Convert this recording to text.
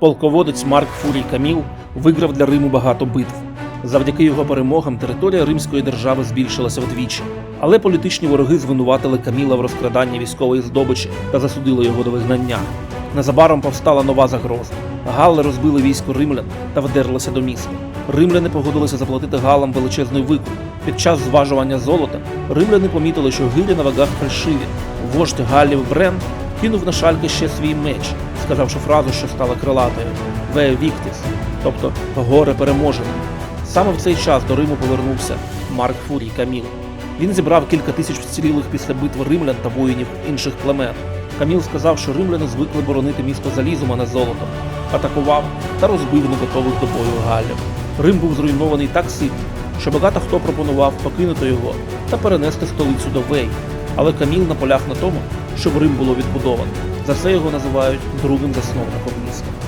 Полководець Марк Фурій Каміл виграв для Риму багато битв. Завдяки його перемогам територія Римської держави збільшилася вдвічі. Але політичні вороги звинуватили Каміла в розкраданні військової здобичі та засудили його до вигнання. Незабаром повстала нова загроза. Галли розбили військо римлян та вдерлися до міста. Римляни погодилися заплатити галам величезний викуп. Під час зважування золота римляни помітили, що гирі на вагах фальшиві. Вождь Галлів Брен кинув на шальки ще свій меч, сказавши фразу, що стала крилатою Ве Віктіс, тобто горе переможене. Саме в цей час до Риму повернувся Марк Фурій Каміл. Він зібрав кілька тисяч вцілілих після битви римлян та воїнів інших племен. Каміл сказав, що римляни звикли боронити місто залізом, а не золотом, атакував та розбив неготових до бою галлів. Рим був зруйнований так сильно, що багато хто пропонував покинути його та перенести столицю до Вей. Але Каміл наполяг на тому, щоб Рим було відбудовано. За це його називають другим засновником міста.